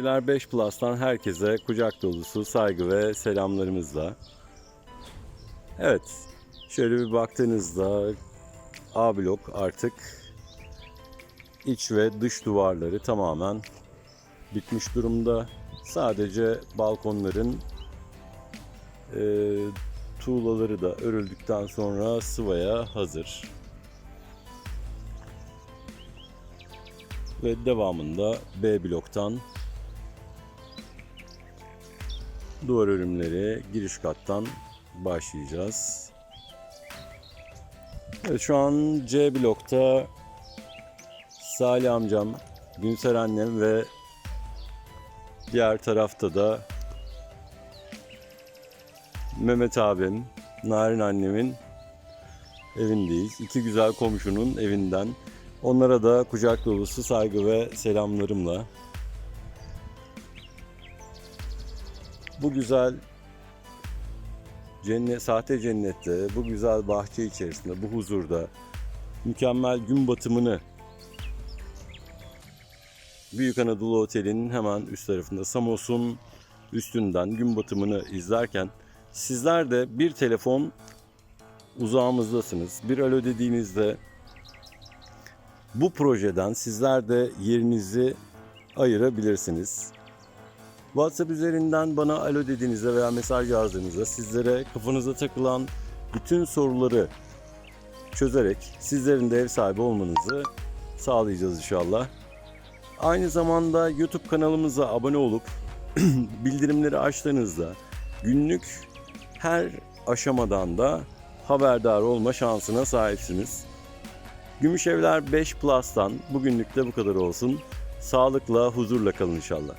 Gümüşevler 5 Plus'tan herkese kucak dolusu saygı ve selamlarımızla. Evet, şöyle bir baktığınızda A blok artık iç ve dış duvarları tamamen bitmiş durumda. Sadece balkonların e, tuğlaları da örüldükten sonra sıvaya hazır. Ve devamında B bloktan duvar örümleri giriş kattan başlayacağız. Evet, şu an C blokta Salih amcam, Günser annem ve diğer tarafta da Mehmet abim, Narin annemin evindeyiz. İki güzel komşunun evinden. Onlara da kucak dolusu saygı ve selamlarımla. Bu güzel cennet, sahte cennette, bu güzel bahçe içerisinde, bu huzurda mükemmel gün batımını Büyük Anadolu Oteli'nin hemen üst tarafında Samos'un üstünden gün batımını izlerken sizler de bir telefon uzağımızdasınız. Bir alo dediğinizde bu projeden sizler de yerinizi ayırabilirsiniz. WhatsApp üzerinden bana alo dediğinizde veya mesaj yazdığınızda sizlere kafanıza takılan bütün soruları çözerek sizlerin de ev sahibi olmanızı sağlayacağız inşallah. Aynı zamanda YouTube kanalımıza abone olup bildirimleri açtığınızda günlük her aşamadan da haberdar olma şansına sahipsiniz. Gümüşevler 5 Plus'tan bugünlük de bu kadar olsun. Sağlıkla, huzurla kalın inşallah.